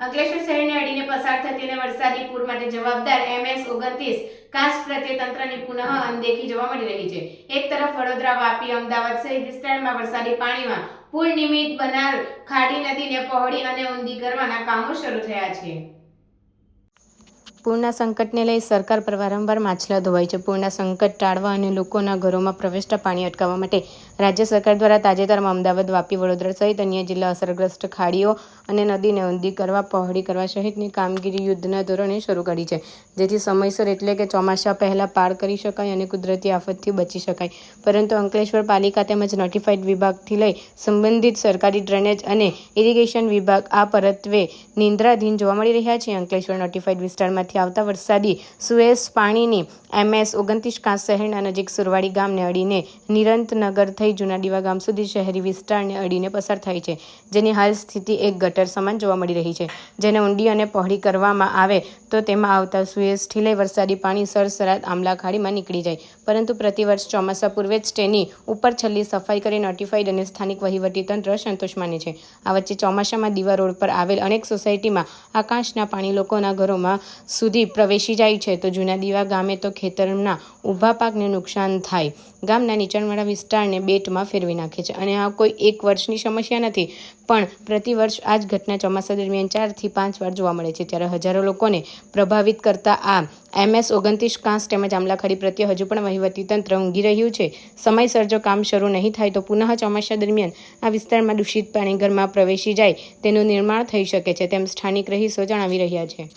અંકલેશ્વર શહેરને અડીને પસાર થતી અને વરસાદી પૂર માટે જવાબદાર એમએસ ઓગણત્રીસ કાસ્ટ પ્રત્યે તંત્રની પુનઃ અનદેખી જોવા મળી રહી છે. એક તરફ વડોદરા, વાપી, અમદાવાદ સહિત વિસ્તારમાં વરસાદી પાણીમાં પુલ નિમિત્ત બનાર, ખાડી નદીને પહોળી અને ઊંધી કરવાના કામો શરૂ થયા છે. પૂરના સંકટને લઈ સરકાર પર વારંવાર માછલા ધોવાય છે. પૂરના સંકટ ટાળવા અને લોકોના ઘરોમાં પ્રવેશતા પાણી અટકાવવા માટે રાજ્ય સરકાર દ્વારા તાજેતરમાં અમદાવાદ, વાપી, વડોદરા સહિત અન્ય જિલ્લા અસરગ્રસ્ત ખાડીઓ અને નદીને ઊંધી કરવા, પહોળી કરવા સહિતની કામગીરી યુદ્ધના ધોરણે શરૂ કરી છે. જેથી સમયસર એટલે કે ચોમાસા પહેલાં પાર કરી શકાય અને કુદરતી આફતથી બચી શકાય. પરંતુ અંકલેશ્વર પાલિકા તેમજ નોટિફાઈડ વિભાગથી લઈ સંબંધિત સરકારી ડ્રેનેજ અને ઇરિગેશન વિભાગ આ પરત્વે નિંદ્રાધીન જોવા મળી રહ્યા છે. અંકલેશ્વર નોટિફાઈડ વિસ્તારમાંથી આવતા વરસાદી સુએસ પાણીની એમએસ ઓગણત્રીસ કાંસ શહેરના નજીક સુરવાડી ગામને અડીને નિરંતનગર થઈ જૂના ગામ સુધી શહેરી વિસ્તારને અડીને પસાર થાય છે, જેની હાલ સ્થિતિ એક ગટર સમાન જોવા મળી રહી છે. જેને ઊંડી અને પહોળી કરવામાં આવે તો તેમાં આવતા સુએઝથી લઈ વરસાદી પાણી સરસરાત આમલા ખાડીમાં નીકળી જાય. પરંતુ પ્રતિવર્ષ ચોમાસા પૂર્વે જ તેની ઉપર છેલ્લી સફાઈ કરી નોટિફાઈડ અને સ્થાનિક વહીવટીતંત્ર સંતોષ માને છે. આ વચ્ચે ચોમાસામાં દીવા રોડ પર આવેલ અનેક સોસાયટીમાં આકાશના પાણી લોકોના ઘરોમાં સુધી પ્રવેશી જાય છે, તો જૂના દીવા ગામે તો ખેતરના ઊભા પાકને નુકસાન થાય. ગામના નીચાણવાળા વિસ્તારને બેટમાં ફેરવી નાખે છે. અને આ કોઈ એક વર્ષની સમસ્યા નથી, પણ પ્રતિવર્ષ આ જ ઘટના ચોમાસા દરમિયાન ચારથી પાંચ વાર જોવા મળે છે. ત્યારે હજારો લોકોને પ્રભાવિત કરતા આ એમએસ ઓગણત્રીસ કાંસ તેમજ આમલાખડી પ્રત્યે હજુ પણ વહીવટીતંત્ર ઊંઘી રહ્યું છે. સમયસર જો કામ શરૂ નહીં થાય તો પુનઃ ચોમાસા દરમિયાન આ વિસ્તારમાં દૂષિત પાણી ઘરમાં પ્રવેશી જાય, તેનું નિર્માણ થઈ શકે છે, તેમ સ્થાનિક રહીશો જણાવી રહ્યા છે.